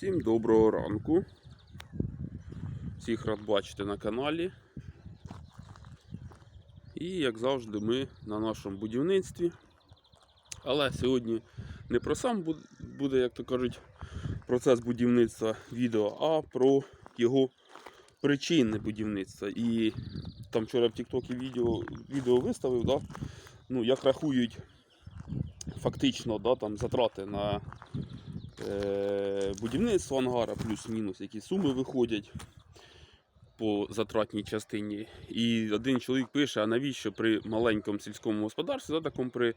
Всім доброго ранку. Всіх рад бачити на каналі. І як завжди, ми на нашому будівництві. Але сьогодні не про сам буде, як то кажуть, процес будівництва відео, а про його причини будівництва. І там вчора в Тіктокі відео, відео виставив, да? ну, як рахують фактично да, там, затрати на будівництво ангара, плюс-мінус, які суми виходять по затратній частині. І один чоловік пише, а навіщо при маленькому сільському господарстві, да, такому при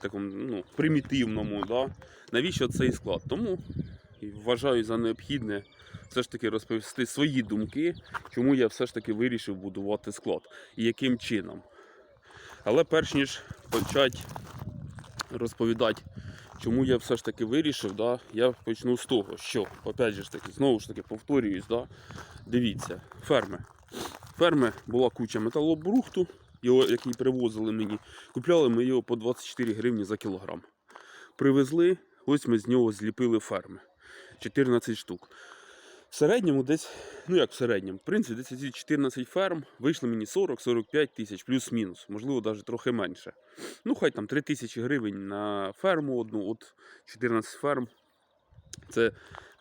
такому ну, примітивному, да, навіщо цей склад? Тому вважаю за необхідне все ж таки розповісти свої думки, чому я все ж таки вирішив будувати склад і яким чином. Але перш ніж почати розповідати, чому я все ж таки вирішив, да, я почну з того, що, опять же ж таки, знову ж таки повторююсь, да, дивіться, ферми. Ферми була куча металобрухту, його, який привозили мені. Купляли ми його по 24 гривні за кілограм. Привезли, ось ми з нього зліпили ферми. 14 штук. В середньому десь, ну як в середньому, в принципі, десь ці 14 ферм вийшли мені 40-45 тисяч, плюс-мінус, можливо, навіть трохи менше. Ну, хай там 3 тисячі гривень на ферму одну, от 14 ферм. Це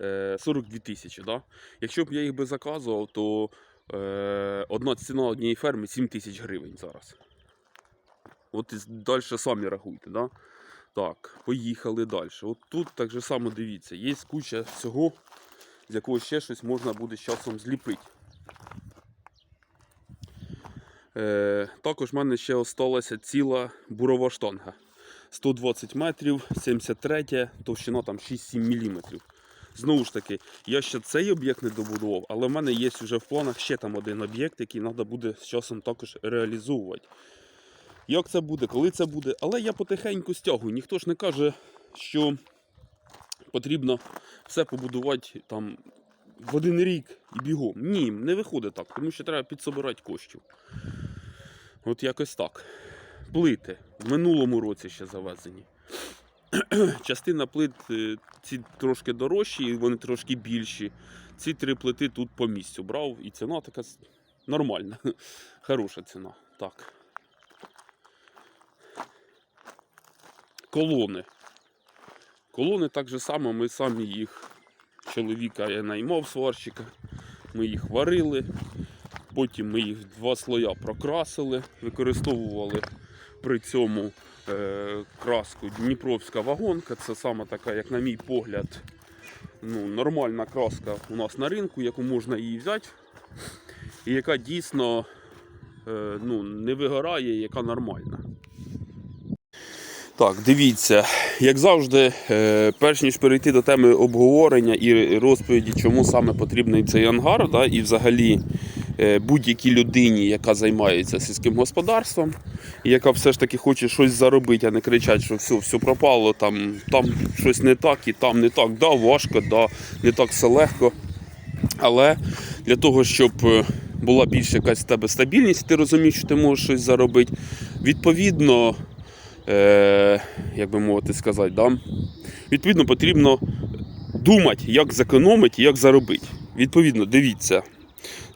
е, 42 тисячі. Да? Якщо б я їх би заказував, то е, одна ціна однієї ферми 7 тисяч гривень зараз. От і далі самі рахуйте. Да? Так, поїхали далі. От тут так же само дивіться, є куча всього, з якого ще щось можна буде з часом зліпити. Е, також в мене ще осталася ціла бурова штанга. 120 метрів, 73, товщина там 6-7 мм. Знову ж таки, я ще цей об'єкт не добудував, але в мене є вже в планах ще там один об'єкт, який треба буде з часом також реалізовувати. Як це буде, коли це буде, але я потихеньку стягую. Ніхто ж не каже, що потрібно все побудувати там в один рік і бігом. Ні, не виходить так, тому що треба підсобирати коштів. От якось так. Плити в минулому році ще завезені. Частина плит е, ці трошки дорожчі, і вони трошки більші. Ці три плити тут по місцю брав, і ціна така нормальна. Хороша ціна. Так. Колони. Колони так же само, ми самі їх, чоловіка я наймав сварщика, ми їх варили, потім ми їх два слоя прокрасили, використовували при цьому е, краску Дніпровська вагонка. Це саме така, як на мій погляд, ну, нормальна краска у нас на ринку, яку можна її взяти, і яка дійсно е, ну, не вигорає, яка нормальна. Так, дивіться, як завжди, е, перш ніж перейти до теми обговорення і розповіді, чому саме потрібний цей ангар, да, і взагалі е, будь-якій людині, яка займається сільським господарством, і яка все ж таки хоче щось заробити, а не кричать, що все, все пропало, там, там щось не так і там не так. Да, важко, да, не так все легко. Але для того, щоб е, була більш якась в тебе стабільність, ти розумієш, що ти можеш щось заробити. Відповідно, е, як би мовити сказати, да? відповідно, потрібно думати, як зекономити, як заробити. Відповідно, дивіться,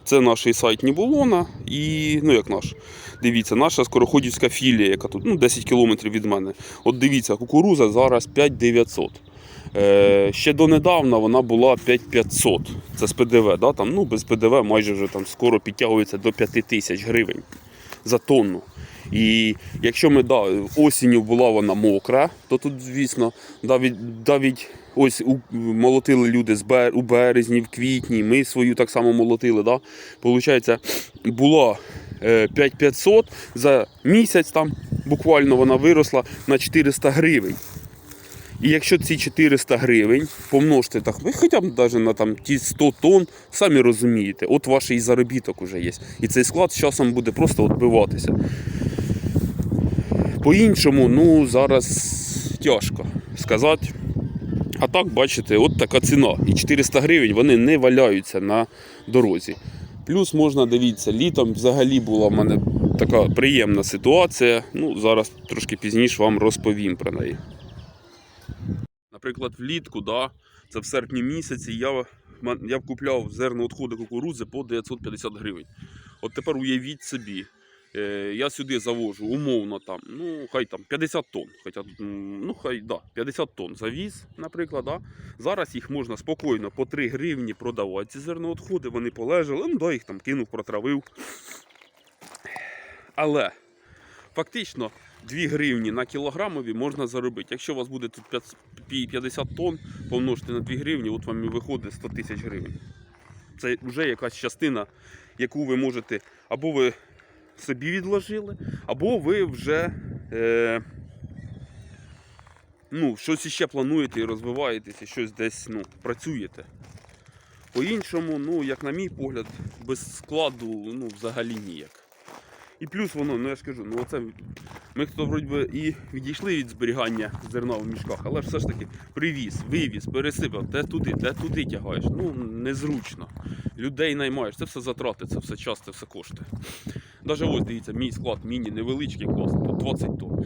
це наш сайт Нібулона і, ну як наш, дивіться, наша скороходівська філія, яка тут ну, 10 кілометрів від мене. От дивіться, кукуруза зараз 5900. Е, ще донедавна вона була 5500. Це з ПДВ. Да? Там, ну, без ПДВ майже вже там скоро підтягується до 5000 гривень за тонну. І якщо ми да, осінню була вона мокра, то тут, звісно, навіть, навіть ось у, молотили люди з бер, у березні, в квітні, ми свою так само молотили. Да? Получається, була е, 5500 за місяць там буквально вона виросла на 400 гривень. І якщо ці 400 гривень помножте так, ви хоча б навіть на там ті 100 тонн, самі розумієте, от ваш і заробіток уже є. І цей склад з часом буде просто відбиватися. По-іншому, ну зараз тяжко сказати. А так, бачите, от така ціна. І 400 гривень вони не валяються на дорозі. Плюс можна дивіться, літом взагалі була в мене така приємна ситуація. Ну, зараз трошки пізніше вам розповім про неї. Наприклад, влітку, да, це в серпні місяці, я, я б купляв зерно відходи кукурудзи по 950 гривень. От тепер уявіть собі, е, я сюди завожу умовно там, ну хай там 50 тонн. Хоча, ну хай да, 50 тонн завіз, наприклад. Да. Зараз їх можна спокійно по 3 гривні продавати. Ці зерновідходи, вони полежали, ну да, їх там кинув, протравив. Але фактично 2 гривні на кілограмові можна заробити. Якщо у вас буде тут 5 50 тонн, помножити на 2 гривні, от вам і виходить 100 тисяч гривень. Це вже якась частина, яку ви можете або ви собі відложили, або ви вже е, ну, щось іще плануєте і розвиваєтесь, і щось десь ну, працюєте. По-іншому, ну, як на мій погляд, без складу ну, взагалі ніяк. І плюс воно, ну я ж кажу, ну оце ми хто вроді би і відійшли від зберігання зерна в мішках, але все ж таки привіз, вивіз, пересипав, де туди, де туди тягаєш. Ну незручно. Людей наймаєш, це все затрати, це все час, це все коштує. Навіть ось дивіться, мій склад міні невеличкий класний, тут 20 тонн.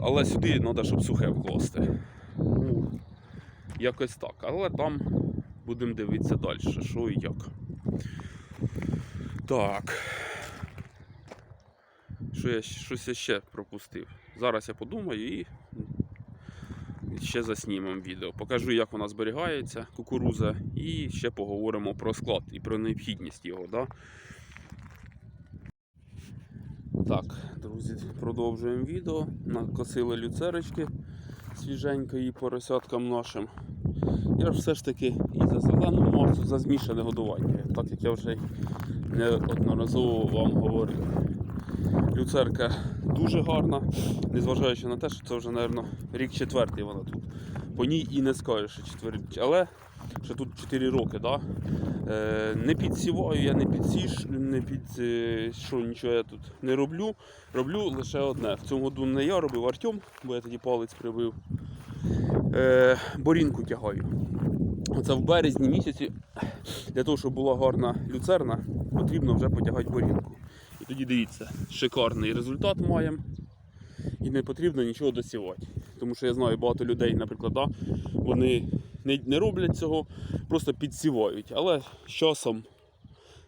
Але сюди треба, щоб сухе вкласти. Ну, якось так. Але там будемо дивитися далі, що і як. Так. Що я, щось ще пропустив. Зараз я подумаю і ще заснімемо відео. Покажу, як вона зберігається, кукуруза, і ще поговоримо про склад і про необхідність його. Да? Так, друзі, продовжуємо відео. Накосили люцерочки свіженької поросяткам нашим. Я ж все ж таки і за зелену масу, за змішане годування, так як я вже неодноразово вам говорив. Люцерка дуже гарна, незважаючи на те, що це вже, мабуть, рік четвертий вона тут. По ній і не скажеш, що четвертий. Але що тут 4 роки, да? е, не підсіваю, я не підсіш, не під е, що нічого я тут не роблю. Роблю лише одне. В цьому году не я робив Артем, бо я тоді палець прибив. Е, борінку тягаю. Оце в березні місяці, для того, щоб була гарна люцерна, потрібно вже потягати борінку. І тоді дивіться, шикарний результат маємо. І не потрібно нічого досівати. Тому що я знаю багато людей, наприклад, да, вони не, не роблять цього, просто підсівають. Але з часом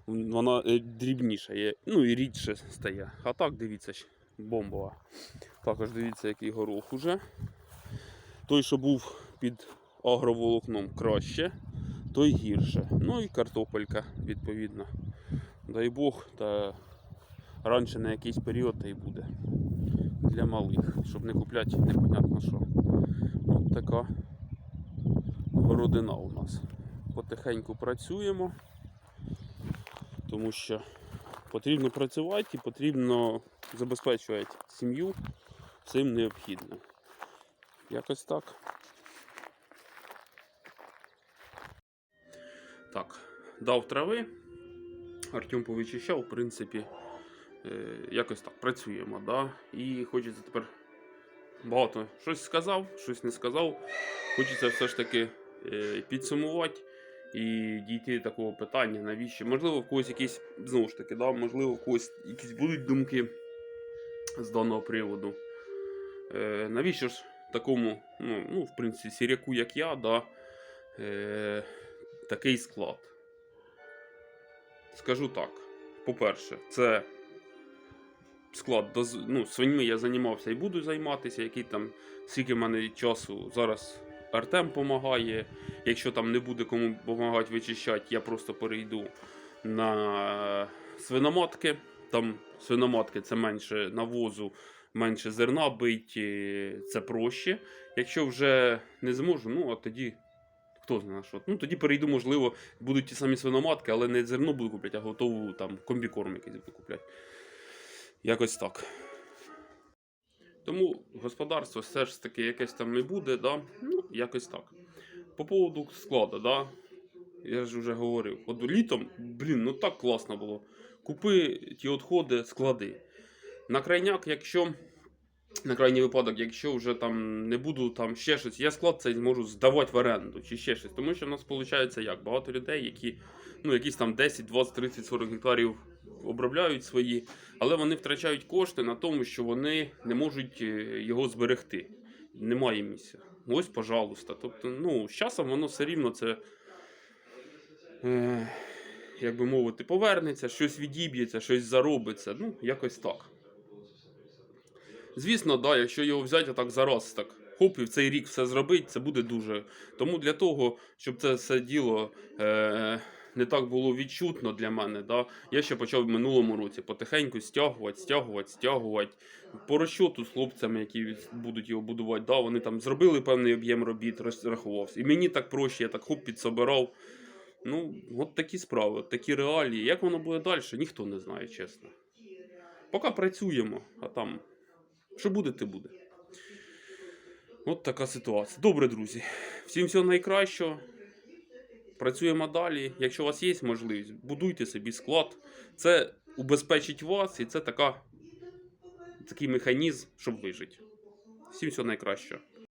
вона е, дрібніша є, ну і рідше стає. А так дивіться, бомбова. Також дивіться, який горох уже. Той, що був під агроволокном краще, той гірше. Ну і картопелька, відповідно. Дай Бог, та раніше на якийсь період та й буде. Для малих, щоб не купляти непонятно що. От така городина у нас. Потихеньку працюємо, тому що потрібно працювати і потрібно забезпечувати сім'ю всім необхідним. Якось так. Так, дав трави. Артем повичищав, в принципі, якось так працюємо. Да? І хочеться тепер багато щось сказав, щось не сказав. Хочеться все ж таки е, підсумувати і дійти до такого питання, навіщо. Можливо, в когось якісь, знову ж таки, да, можливо, в когось якісь будуть думки з даного приводу. Е, навіщо ж такому, ну, ну, в принципі, сіряку, як я, да, е, такий склад? Скажу так. По-перше, це склад доз- ну, свиньми я займався і буду займатися, який там скільки в мене часу зараз Артем допомагає. Якщо там не буде кому допомагати вичищати, я просто перейду на свиноматки. Там свиноматки це менше навозу, менше зерна бить, е, це проще. Якщо вже не зможу, ну а тоді. Хто знає що. Ну тоді перейду, можливо, будуть ті самі свиноматки, але не зерно буду купляти, а готову там комбікорм якийсь буду купляти. Якось так. Тому господарство все ж таки якесь там і буде, да? ну, якось так. По поводу складу, да? я ж вже говорив, от літом, блін, ну так класно було. Купи ті відходи, склади. На крайняк, якщо. На крайній випадок, якщо вже там не буду там ще щось, я склад цей зможу здавати в оренду чи ще щось. Тому що в нас виходить як багато людей, які ну, якісь там 10, 20, 30, 40 гектарів обробляють свої, але вони втрачають кошти на тому, що вони не можуть е, його зберегти. Немає місця. ось, пожалуйста. Тобто, ну, з часом воно все рівно це, е, як би мовити, повернеться, щось відіб'ється, щось заробиться. Ну, якось так. Звісно, да, якщо його взяти так зараз, так хоп, і в цей рік все зробити, це буде дуже. Тому для того, щоб це все діло е, не так було відчутно для мене, да, я ще почав в минулому році потихеньку стягувати, стягувати, стягувати. По розчоту з хлопцями, які будуть його будувати, да, вони там зробили певний об'єм робіт, розрахувався. І мені так проще, я так хоп підсобирав. Ну, от такі справи, от такі реалії. Як воно буде далі, ніхто не знає, чесно. Поки працюємо, а там що буде, те буде. От така ситуація. Добре, друзі. Всім всього найкращого. Працюємо далі. Якщо у вас є можливість, будуйте собі склад. Це убезпечить вас і це така, такий механізм, щоб вижити. Всім всього найкращого.